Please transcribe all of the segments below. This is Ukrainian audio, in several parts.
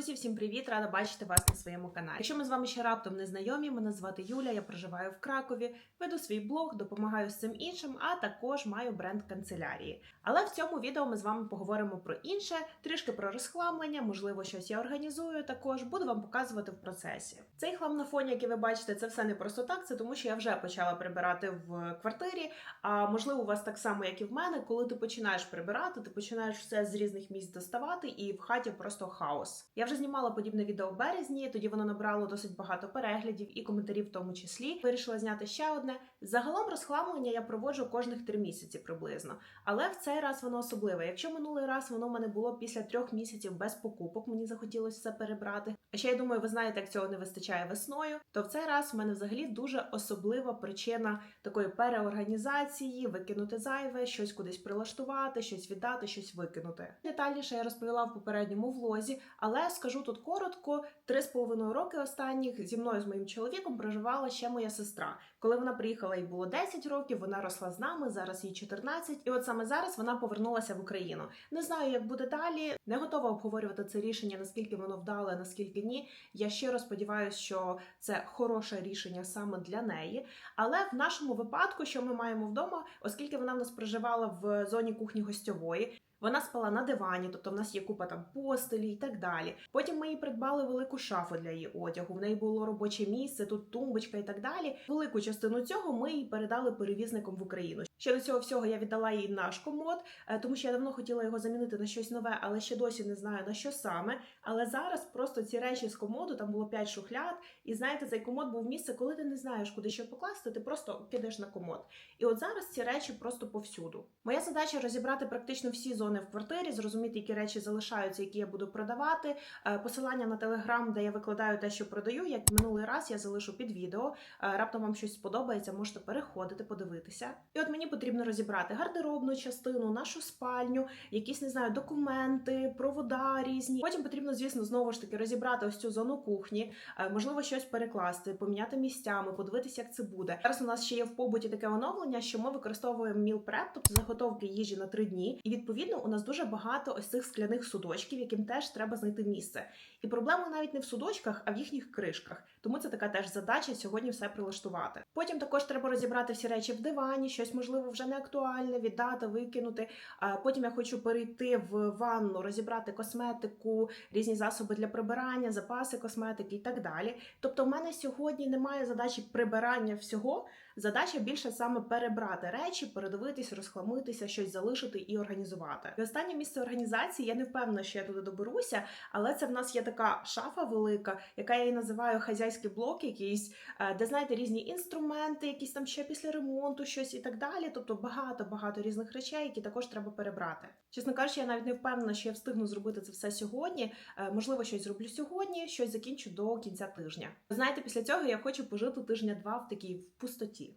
Друзі, всім привіт! Рада бачити вас на своєму каналі. Якщо ми з вами ще раптом не знайомі, мене звати Юля, я проживаю в Кракові, веду свій блог, допомагаю з цим іншим, а також маю бренд канцелярії. Але в цьому відео ми з вами поговоримо про інше, трішки про розхламлення, можливо, щось я організую. Також буду вам показувати в процесі. Цей хлам на фоні, який ви бачите, це все не просто так. Це тому, що я вже почала прибирати в квартирі. А можливо, у вас так само, як і в мене, коли ти починаєш прибирати, ти починаєш все з різних місць доставати, і в хаті просто хаос. Я вже знімала подібне відео в березні, тоді воно набрало досить багато переглядів і коментарів, в тому числі. Вирішила зняти ще одне. Загалом розхламлення я проводжу кожних три місяці приблизно. Але в цей раз воно особливе. Якщо минулий раз воно в мене було після трьох місяців без покупок, мені захотілося все перебрати. А ще я думаю, ви знаєте, як цього не вистачає весною. То в цей раз в мене взагалі дуже особлива причина такої переорганізації, викинути зайве, щось кудись прилаштувати, щось віддати, щось викинути. Детальніше я розповіла в попередньому влозі, але скажу тут коротко: три з половиною роки останніх зі мною з моїм чоловіком проживала ще моя сестра. Коли вона приїхала, їй було 10 років, вона росла з нами, зараз їй 14, і от саме зараз вона повернулася в Україну. Не знаю, як буде далі. Не готова обговорювати це рішення, наскільки воно вдале, наскільки ні. Я щиро сподіваюся, що це хороше рішення саме для неї. Але в нашому випадку, що ми маємо вдома, оскільки вона в нас проживала в зоні кухні гостьової. Вона спала на дивані, тобто в нас є купа там постелі і так далі. Потім ми їй придбали велику шафу для її одягу. В неї було робоче місце, тут тумбочка і так далі. Велику частину цього ми їй передали перевізником в Україну. Ще до цього всього я віддала їй наш комод, е, тому що я давно хотіла його замінити на щось нове, але ще досі не знаю на що саме. Але зараз просто ці речі з комоду там було 5 шухляд, і знаєте, цей комод був місце, коли ти не знаєш, куди що покласти, ти просто кидаєш на комод. І от зараз ці речі просто повсюду. Моя задача розібрати практично всі зони в квартирі, зрозуміти, які речі залишаються, які я буду продавати. Е, Посилання на телеграм, де я викладаю те, що продаю, як минулий раз я залишу під відео. Е, Раптом вам щось сподобається, можете переходити, подивитися. І от мені потрібно розібрати гардеробну частину, нашу спальню, якісь не знаю, документи, провода різні. Потім потрібно, звісно, знову ж таки розібрати ось цю зону кухні, е, можливо, щось перекласти, поміняти місцями, подивитися, як це буде. Зараз у нас ще є в побуті таке оновлення, що ми використовуємо meal prep, тобто заготовки їжі на три дні. І відповідно у нас дуже багато ось цих скляних судочків, яким теж треба знайти місце. І проблема навіть не в судочках, а в їхніх кришках. Тому це така теж задача сьогодні все прилаштувати. Потім також треба розібрати всі речі в дивані, щось можливо вже не актуальне, віддати, викинути. А потім я хочу перейти в ванну, розібрати косметику, різні засоби для прибирання, запаси косметики і так далі. Тобто, в мене сьогодні немає задачі прибирання всього. Задача більше саме перебрати речі, передивитись, розхламитися, щось залишити і організувати. І останнє місце організації я не впевнена, що я туди доберуся, але це в нас є така шафа велика, яка я її називаю хазяйський блок, якийсь, е, де знаєте різні інструменти, якісь там ще після ремонту, щось і так далі. Тобто багато багато різних речей, які також треба перебрати. Чесно кажучи, я навіть не впевнена, що я встигну зробити це все сьогодні. Е, Можливо, щось зроблю сьогодні, щось закінчу до кінця тижня. Знаєте, після цього я хочу пожити тижня-два в такій в пустоті.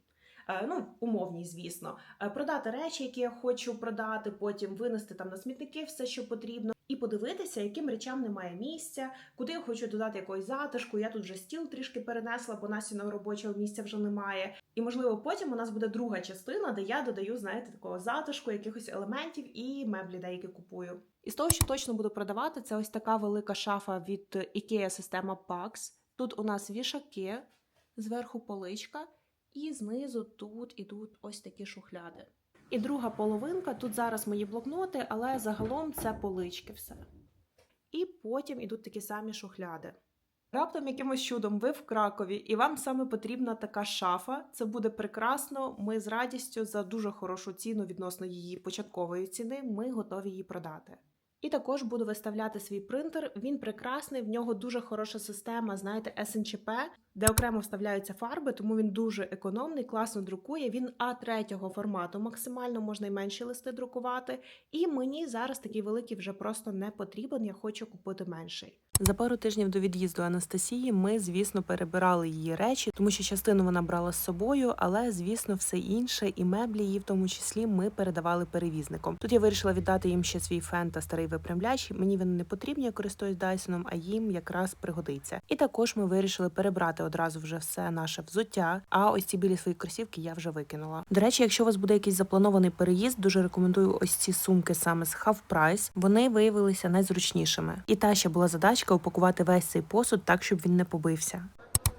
Е, Ну, умовній, звісно, Е, продати речі, які я хочу продати, потім винести там на смітники все, що потрібно, і подивитися, яким речам немає місця, куди я хочу додати якоїсь затишку. Я тут вже стіл трішки перенесла, бо насіного робочого місця вже немає. І можливо, потім у нас буде друга частина, де я додаю, знаєте, такого затишку, якихось елементів і меблі, деякі купую. І з того, що точно буду продавати, це ось така велика шафа від IKEA система PAX. Тут у нас вішаки, зверху поличка. І знизу тут ідуть ось такі шухляди. І друга половинка тут зараз мої блокноти, але загалом це полички все. І потім ідуть такі самі шухляди. Раптом якимось чудом ви в Кракові, і вам саме потрібна така шафа. Це буде прекрасно. Ми з радістю за дуже хорошу ціну відносно її початкової ціни. Ми готові її продати. І також буду виставляти свій принтер. Він прекрасний, в нього дуже хороша система, знаєте, СНЧП, де окремо вставляються фарби, тому він дуже економний, класно друкує. Він А3 формату, максимально можна й менші листи друкувати. І мені зараз такий великий вже просто не потрібен. Я хочу купити менший. За пару тижнів до від'їзду Анастасії ми, звісно, перебирали її речі, тому що частину вона брала з собою, але звісно, все інше, і меблі її в тому числі ми передавали перевізником. Тут я вирішила віддати їм ще свій фен та старий випрямляч. Мені вони не потрібні, я користуюсь Дайсоном, а їм якраз пригодиться. І також ми вирішили перебрати одразу вже все наше взуття. А ось ці білі свої кросівки я вже викинула. До речі, якщо у вас буде якийсь запланований переїзд, дуже рекомендую ось ці сумки саме з Half Price. Вони виявилися найзручнішими. І та ще була задачка ласка, упакувати весь цей посуд так, щоб він не побився.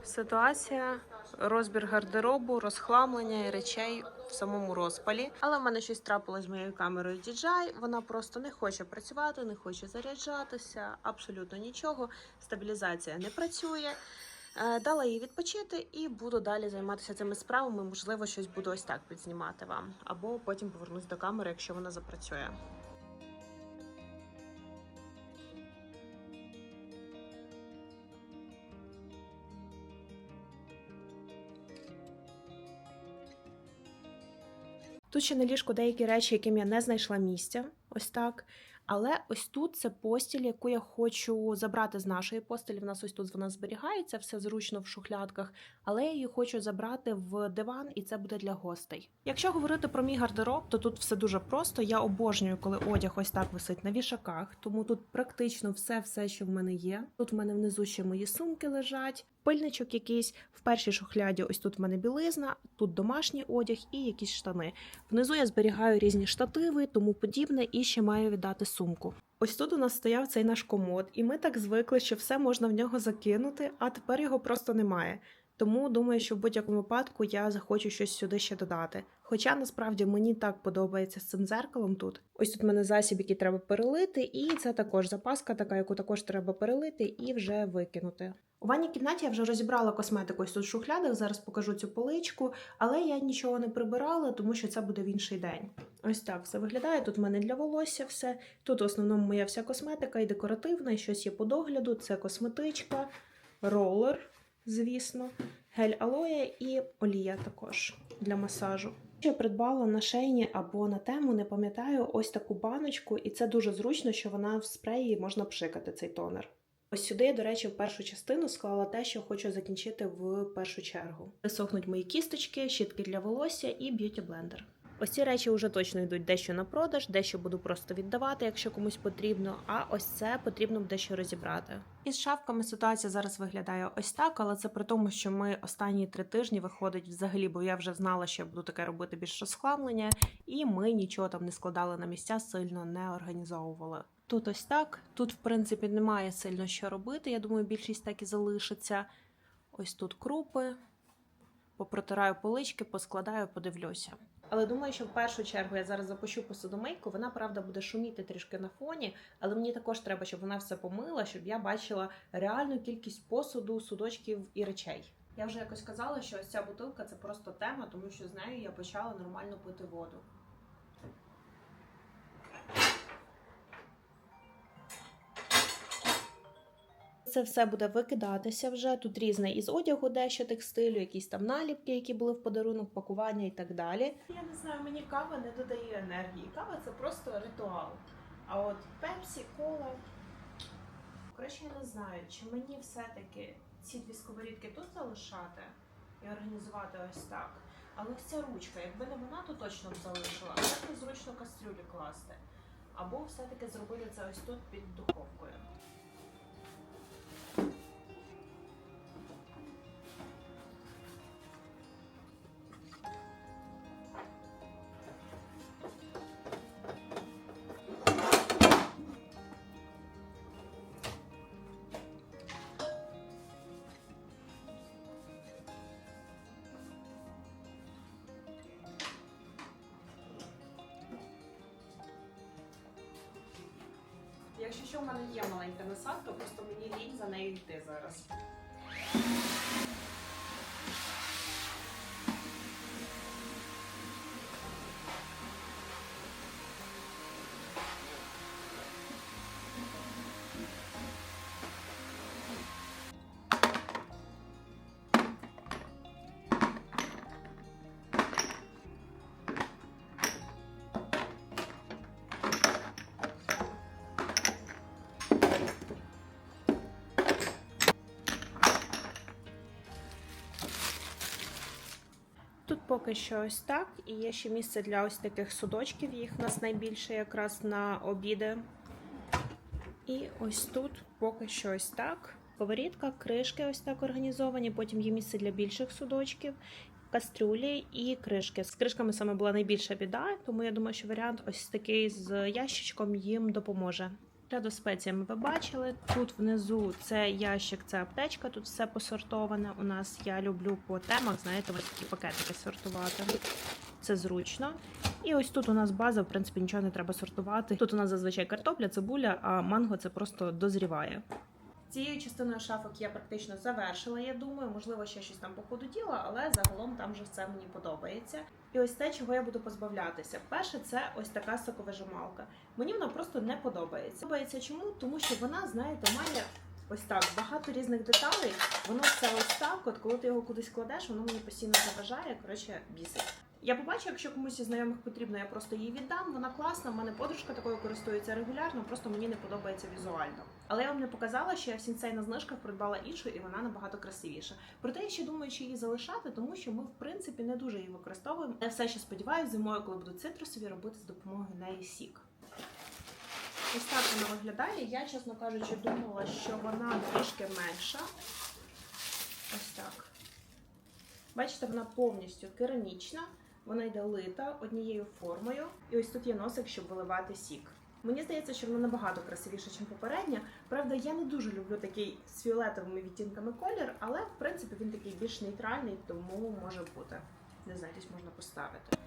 Ситуація, розбір гардеробу, розхламлення речей в самому розпалі. Але в мене щось трапилось з моєю камерою DJI. Вона просто не хоче працювати, не хоче заряджатися, абсолютно нічого. Стабілізація не працює. Е, Дала їй відпочити і буду далі займатися цими справами. Можливо, щось буду ось так підзнімати вам, або потім повернусь до камери, якщо вона запрацює. Тут ще на ліжку деякі речі, яким я не знайшла місця, ось так. Але ось тут це постіль, яку я хочу забрати з нашої постелі. В нас ось тут вона зберігається, все зручно в шухлядках. Але я її хочу забрати в диван, і це буде для гостей. Якщо говорити про мій гардероб, то тут все дуже просто. Я обожнюю, коли одяг ось так висить на вішаках, тому тут практично все, все, що в мене є. Тут в мене внизу ще мої сумки лежать, пильничок якийсь. В першій шухляді ось тут в мене білизна, тут домашній одяг і якісь штани. Внизу я зберігаю різні штативи, тому подібне, і ще маю віддати сумку. Ось тут у нас стояв цей наш комод, і ми так звикли, що все можна в нього закинути, а тепер його просто немає. Тому думаю, що в будь-якому випадку я захочу щось сюди ще додати. Хоча насправді мені так подобається з цим дзеркалом тут. Ось тут в мене засіб, який треба перелити, і це також запаска, така, яку також треба перелити і вже викинути. У ванній кімнаті я вже розібрала косметику ось тут в шухлядах. Зараз покажу цю поличку, але я нічого не прибирала, тому що це буде в інший день. Ось так все виглядає. Тут в мене для волосся все. Тут в основному моя вся косметика і декоративна, і щось є по догляду. Це косметичка, ролер, звісно, гель алоє і олія також для масажу. Я придбала на шейні або на тему, не пам'ятаю, ось таку баночку, і це дуже зручно, що вона в спреї можна пшикати цей тонер. Ось сюди до речі, в першу частину склала те, що хочу закінчити в першу чергу. Висохнуть мої кісточки, щітки для волосся і б'юті блендер. Ось ці речі вже точно йдуть дещо на продаж, дещо буду просто віддавати, якщо комусь потрібно. А ось це потрібно дещо розібрати. Із шафками ситуація зараз виглядає ось так, але це при тому, що ми останні три тижні виходить взагалі, бо я вже знала, що я буду таке робити більш розхламлення, і ми нічого там не складали на місця, сильно не організовували. Тут ось так. Тут, в принципі, немає сильно що робити. Я думаю, більшість так і залишиться. Ось тут крупи. Попротираю полички, поскладаю, подивлюся. Але думаю, що в першу чергу я зараз запущу посудомийку. Вона правда буде шуміти трішки на фоні, але мені також треба, щоб вона все помила, щоб я бачила реальну кількість посуду, судочків і речей. Я вже якось казала, що ось ця бутилка це просто тема, тому що з нею я почала нормально пити воду. Це все буде викидатися вже. Тут різне із одягу, дещо текстилю, якісь там наліпки, які були в подарунок, пакування і так далі. Я не знаю, мені кава не додає енергії. Кава це просто ритуал. А от пепсі, кола. Коротше, я не знаю, чи мені все-таки ці дві сковорідки тут залишати і організувати ось так. Але ця ручка, якби не вона, то точно б залишила. Так незручно кастрюлі класти. Або все-таки зробити це ось тут під духовкою. Якщо що, в мене є маленька насадка, просто мені лінь за нею йти зараз. Поки що ось так, і є ще місце для ось таких судочків. Їх у нас найбільше якраз на обіди. І ось тут поки що ось так. Сковорідка, кришки ось так організовані. Потім є місце для більших судочків, кастрюлі і кришки. З кришками саме була найбільша біда, тому я думаю, що варіант ось такий з ящичком їм допоможе. Ряду спеціями ви бачили. Тут внизу це ящик, це аптечка, тут все посортоване. У нас я люблю по темах, знаєте, ось такі пакетики сортувати. Це зручно. І ось тут у нас база, в принципі, нічого не треба сортувати. Тут у нас зазвичай картопля, цибуля, а манго це просто дозріває. Цією частиною шафок я практично завершила, я думаю, можливо, ще щось там по ходу діла, але загалом там вже все мені подобається. І ось те, чого я буду позбавлятися. Перше, це ось така соковижималка. Мені вона просто не подобається. Подобається чому? Тому що вона, знаєте, має ось так багато різних деталей. Воно все ось так. От коли ти його кудись кладеш, воно мені постійно заважає. Коротше, бісить. Я побачу, якщо комусь із знайомих потрібно, я просто її віддам. Вона класна. в мене подружка такою користується регулярно, просто мені не подобається візуально. Але я вам не показала, що я в сінцей на знижках придбала іншу, і вона набагато красивіша. Проте я ще думаю, чи її залишати, тому що ми в принципі не дуже її використовуємо. Я все ще сподіваюся, зимою, коли будуть цитрусові, робити з допомогою неї сік. Ось так вона виглядає. Я, чесно кажучи, думала, що вона трішки менша. Ось так. Бачите, вона повністю керамічна, вона йде лита однією формою. І ось тут є носик, щоб виливати сік. Мені здається, що вона набагато красивіша, ніж попередня. Правда, я не дуже люблю такий з фіолетовими відтінками колір, але в принципі він такий більш нейтральний, тому може бути. Не знаю, десь можна поставити.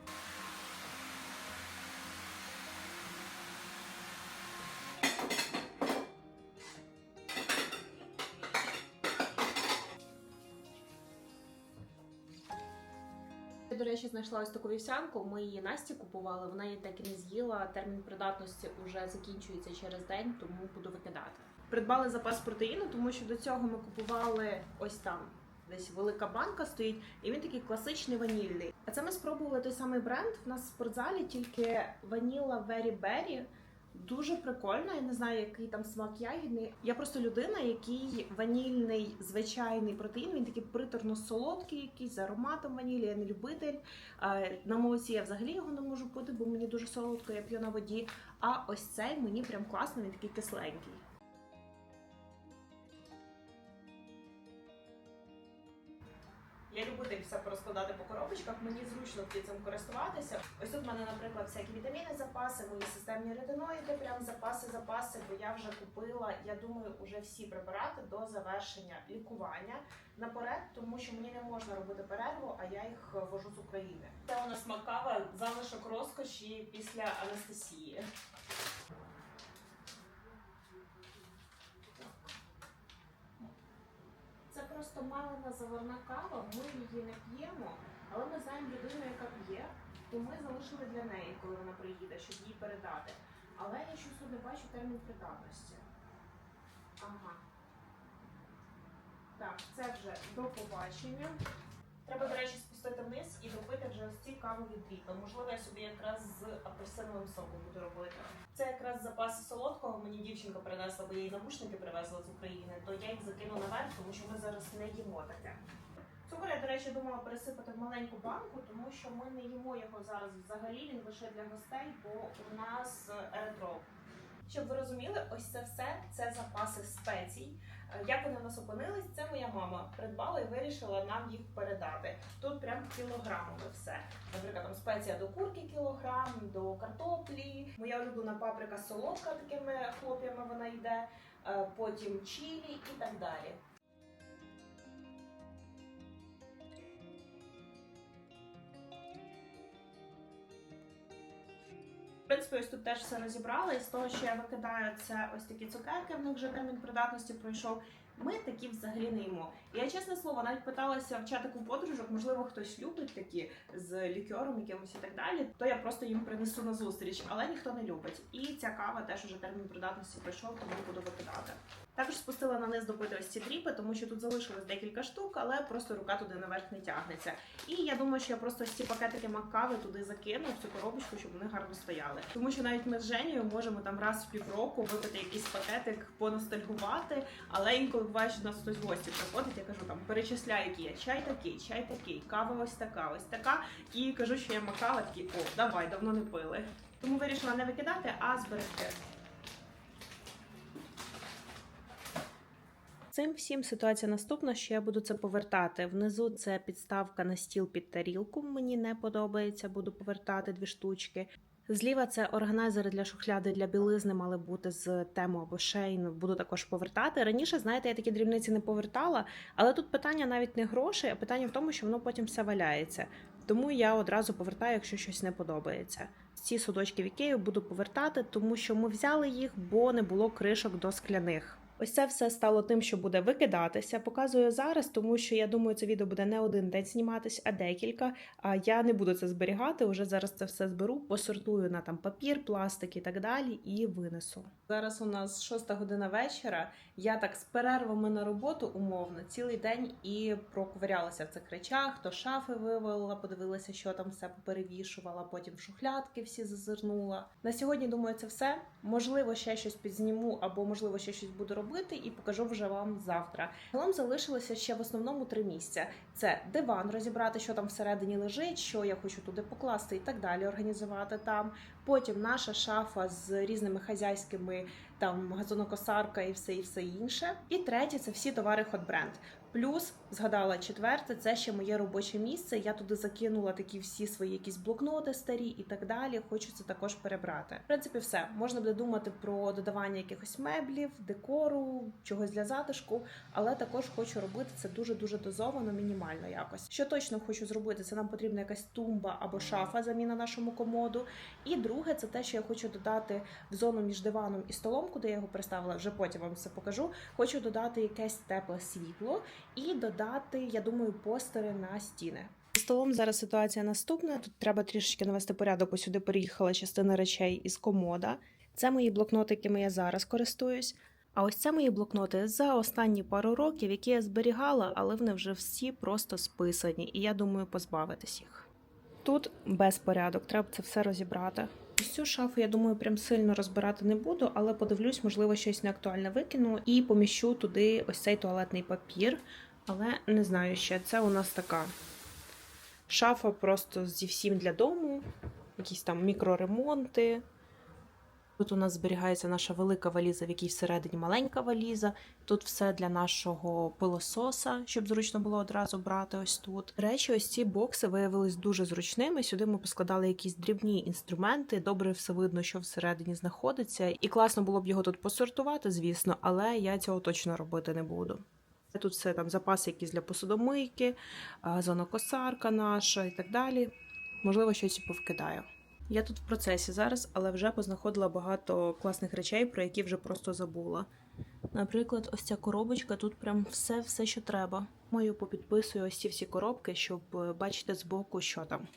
До речі, знайшла ось таку вівсянку. Ми її Насті купували. Вона її так і не з'їла. Термін придатності вже закінчується через день, тому буду викидати. Придбали запас протеїну, тому що до цього ми купували ось там. Десь велика банка стоїть, і він такий класичний ванільний. А це ми спробували той самий бренд. В нас в спортзалі тільки ваніла Very Berry. Дуже прикольно, я не знаю, який там смак ягідний. Я просто людина, який ванільний звичайний протеїн. Він такий приторно солодкий, якийсь з ароматом ванілі. Я не любитель. На молоці я взагалі його не можу пити, бо мені дуже солодко, я п'ю на воді. А ось цей мені прям класно, він такий кисленький. Я любитель все порозкладати по коробочках. Мені зручно цим користуватися. Ось тут в мене, наприклад, всякі вітаміни, запаси, мої системні ретиноїди, прям запаси, запаси, бо я вже купила, я думаю, уже всі препарати до завершення лікування наперед, тому що мені не можна робити перерву, а я їх вожу з України. Це у нас макава залишок розкоші після анестезії. Просто малина заварна кава, ми її не п'ємо, але ми знаємо людину, яка п'є, то ми залишили для неї, коли вона приїде, щоб їй передати. Але я щось тут не бачу термін придатності. Ага. Так, це вже до побачення. Треба, до речі, спустити вниз і допити вже ось ці кавові дріпи. Можливо, я собі якраз з апельсиновим соком буду робити. Це якраз запаси солодкого. Мені дівчинка принесла, бо їй навушники привезла з України, то я їх закину наверх, тому що ми зараз не їмо таке. Цукор я, до речі, думала пересипати в маленьку банку, тому що ми не їмо його зараз взагалі. Він лише для гостей, бо у нас еретроп. Щоб ви розуміли, ось це все це запаси спецій. Е, Як вони в нас опинились, це моя мама придбала і вирішила нам їх передати. Тут прям кілограмами все. Наприклад, там спеція до курки кілограм, до картоплі. Моя улюблена паприка солодка такими хлоп'ями вона йде, е, потім чилі і так далі. В принципі, ось тут теж все розібрала. І з того, що я викидаю, це ось такі цукерки, в них вже термін придатності пройшов. Ми такі взагалі не їмо. Я чесне слово, навіть питалася в чатику подружок, можливо, хтось любить такі з лікером якимось і так далі. То я просто їм принесу на зустріч, але ніхто не любить. І ця кава теж уже термін придатності пройшов, тому буду викидати. Також спустила на низ допити ось ці дріпи, тому що тут залишилось декілька штук, але просто рука туди наверх не тягнеться. І я думаю, що я просто ці пакетики макави туди закину в цю коробочку, щоб вони гарно стояли. Тому що навіть ми з Женєю можемо там раз в півроку випити якийсь пакетик, поностальгувати. Але інколи буває, що до нас хтось гості приходить, я кажу там перечисляю, які є чай такий, чай такий, кава ось така, ось така. І кажу, що я макава, такі, о, давай, давно не пили. Тому вирішила не викидати, а зберегти. Цим всім ситуація наступна, що я буду це повертати. Внизу це підставка на стіл під тарілку. Мені не подобається, буду повертати дві штучки. Зліва це органайзери для шухляди для білизни мали бути з тему або шейн. Буду також повертати. Раніше, знаєте, я такі дрібниці не повертала, але тут питання навіть не грошей, а питання в тому, що воно потім все валяється. Тому я одразу повертаю, якщо щось не подобається. Ці судочки в ікею буду повертати, тому що ми взяли їх, бо не було кришок до скляних. Ось це все стало тим, що буде викидатися. Показую зараз, тому що я думаю, це відео буде не один день зніматись, а декілька. А я не буду це зберігати. Уже зараз це все зберу, посортую на там папір, пластик і так далі, і винесу. Зараз у нас шоста година вечора. Я так з перервами на роботу умовно цілий день і проковирялася в цих речах. То шафи вивалила, подивилася, що там все поперевішувала. Потім шухлядки всі зазирнула. На сьогодні думаю, це все. Можливо, ще щось підзніму, або можливо ще щось буду робити, і покажу вже вам завтра. Загалом залишилося ще в основному три місця: це диван, розібрати, що там всередині лежить, що я хочу туди покласти, і так далі. Організувати там. Потім наша шафа з різними хазяйськими там газонокосарка і все і все інше. І третє це всі товари Hot Brand. Плюс згадала четверте, це ще моє робоче місце. Я туди закинула такі всі свої якісь блокноти старі і так далі. Хочу це також перебрати. В принципі, все можна буде думати про додавання якихось меблів, декору, чогось для затишку, але також хочу робити це дуже дуже дозовано, мінімально якось. Що точно хочу зробити, це нам потрібна якась тумба або шафа заміна нашому комоду. І друге, це те, що я хочу додати в зону між диваном і столом, куди я його приставила. Вже потім вам все покажу. Хочу додати якесь тепле світло і додати, я думаю, постери на стіни. Столом зараз ситуація наступна. Тут треба трішечки навести порядок. Ось сюди переїхала частина речей із комода. Це мої блокноти, якими я зараз користуюсь. А ось це мої блокноти за останні пару років, які я зберігала, але вони вже всі просто списані, і я думаю позбавитись їх. Тут безпорядок, треба це все розібрати. Ось цю шафу, я думаю, прям сильно розбирати не буду, але подивлюсь, можливо, щось неактуальне викину і поміщу туди ось цей туалетний папір. Але не знаю ще. Це у нас така шафа просто зі всім для дому, якісь там мікроремонти. Тут у нас зберігається наша велика валіза, в якій всередині маленька валіза. Тут все для нашого пилососа, щоб зручно було одразу брати ось тут. Речі, ось ці бокси виявились дуже зручними. Сюди ми поскладали якісь дрібні інструменти. Добре все видно, що всередині знаходиться. І класно було б його тут посортувати, звісно, але я цього точно робити не буду. Тут все там запаси якісь для посудомийки, зонокосарка наша і так далі. Можливо, щось і повкидаю. Я тут в процесі зараз, але вже познаходила багато класних речей, про які вже просто забула. Наприклад, ось ця коробочка, тут прям все, все, що треба. Мою попідписую ось ці всі коробки, щоб е, бачити збоку, що там.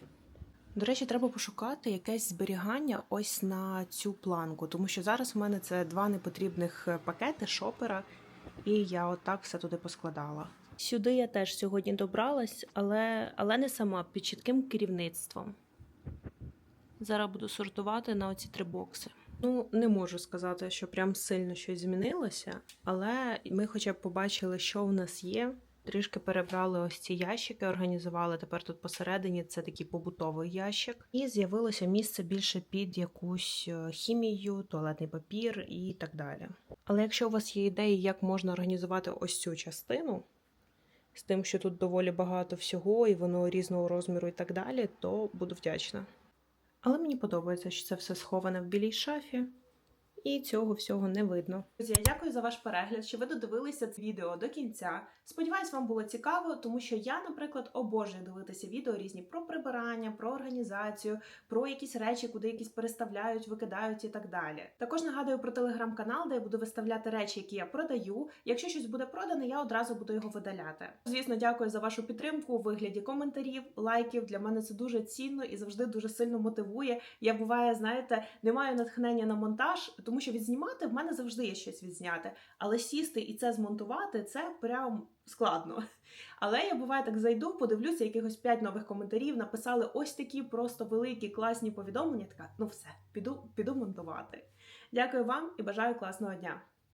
До речі, треба пошукати якесь зберігання ось на цю планку, тому що зараз у мене це два непотрібних е, пакети шопера, і я отак все туди поскладала. Сюди я теж сьогодні добралась, але, але не сама під чітким керівництвом. Зараз буду сортувати на оці три бокси. Ну, не можу сказати, що прям сильно щось змінилося, але ми хоча б побачили, що в нас є. Трішки перебрали ось ці ящики, організували. Тепер тут посередині це такий побутовий ящик. І з'явилося місце більше під якусь е, хімію, туалетний папір і так далі. Але якщо у вас є ідеї, як можна організувати ось цю частину, з тим, що тут доволі багато всього, і воно різного розміру і так далі, то буду вдячна. Але мені подобається, що це все сховане в білій шафі, і цього всього не видно. Друзі, я дякую за ваш перегляд, що ви додивилися це відео до кінця. Сподіваюсь, вам було цікаво, тому що я, наприклад, обожнюю дивитися відео різні про прибирання, про організацію, про якісь речі, куди якісь переставляють, викидають і так далі. Також нагадую про телеграм-канал, де я буду виставляти речі, які я продаю. Якщо щось буде продане, я одразу буду його видаляти. Звісно, дякую за вашу підтримку у вигляді коментарів, лайків. Для мене це дуже цінно і завжди дуже сильно мотивує. Я буває, знаєте, не маю натхнення на монтаж, тому що відзнімати в мене завжди є щось відзняти. Але сісти і це змонтувати це прям складно. Але я буває так зайду, подивлюся, якихось 5 нових коментарів, написали ось такі просто великі класні повідомлення. Така, ну все, піду, піду монтувати. Дякую вам і бажаю класного дня.